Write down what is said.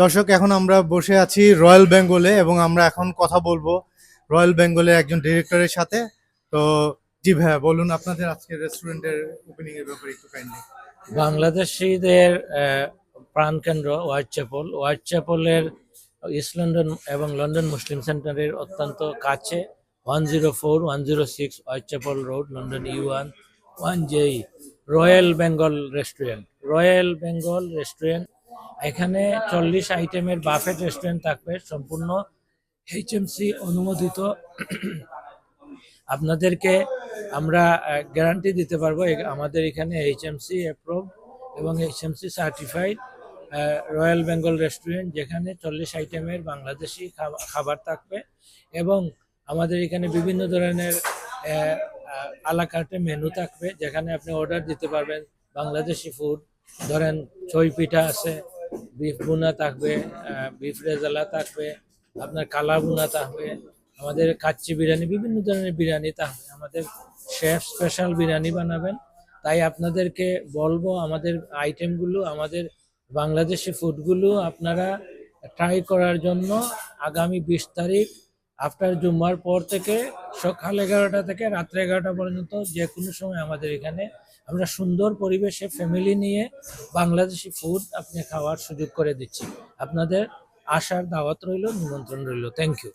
দর্শক এখন আমরা বসে আছি রয়্যাল বেঙ্গলে এবং আমরা এখন কথা বলব রয়্যাল বেঙ্গলের একজন ডিরেক্টরের সাথে। তো জি ভাইয়া বলুন আপনাদের আজকে রেস্টুরেন্টের ওপেনিং এর ব্যাপারে একটু কাইন্ডলি বাংলাদেশিদের আহ, প্রাণকেন্দ্র হোয়াইট চ্যাপল। হোয়াইট চ্যাপলের ইস্ট লন্ডন এবং লন্ডন মুসলিম সেন্টারের অত্যন্ত কাছে। One zero four one zero six Whitechapel Road London U one one J E Royal Bengal Restaurant. Royal Bengal Restaurant এখানে চল্লিশ আইটেমের বাফেট রেস্টুরেন্ট থাকবে সম্পূর্ণ এইচএমসি অনুমোদিত। আপনাদেরকে আমরা গ্যারান্টি দিতে পারব আমাদের এখানে এইচএমসি অ্যাপ্রুভ এবং HMC certified Royal Bengal Restaurant যেখানে চল্লিশ আইটেমের বাংলাদেশি খাবা- খাবার থাকবে এবং আমাদের এখানে বিভিন্ন ধরনের আলাকাটে মেনু থাকবে যেখানে আপনি অর্ডার দিতে পারবেন বাংলাদেশি ফুড ধরেন ছই পিঠা আছে বিফ বুনা থাকবে বিফ রেজালা থাকবে, আপনার কালা বুনা থাকবে, আমাদের কাচ্চি বিরিয়ানি, বিভিন্ন ধরনের বিরিয়ানি থাকবে। আমাদের শেফ স্পেশাল বিরিয়ানি বানাবেন। তাই আপনাদেরকে বলব, আমাদের আইটেমগুলো, আমাদের বাংলাদেশি ফুডগুলো আপনারা ট্রাই করার জন্য আগামী বিশ তারিখ আফটার জুম্মার পর থেকে সকাল এগারোটা থেকে রাত্রে এগারোটা পর্যন্ত যে কোনো সময় আমাদের এখানে আমরা সুন্দর পরিবেশে ফ্যামিলি নিয়ে বাংলাদেশি ফুড আপনি খাওয়ার সুযোগ করে দিচ্ছি। আপনাদের আসার দাওয়াত রইল, নিমন্ত্রণ রইল। Thank you